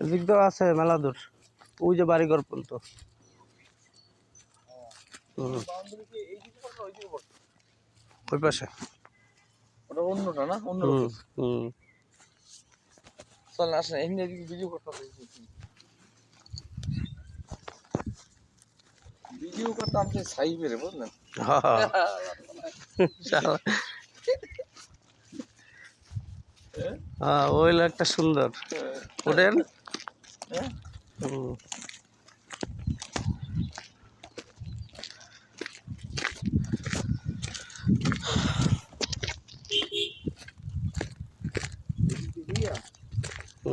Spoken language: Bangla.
এদিক তো আছে মেলা দূর। ওই যে বাড়িঘর পর্যন্ত। ওই পাশে। ওটা অন্যটা না? অন্য চল আসেন এমনি এদিকে ভিডিও করতে হবে। ভিডিও করতে আমি সাই বেরে বুঝলেন? হ্যাঁ। হ্যাঁ ওই একটা সুন্দর ওঠেন Yeah.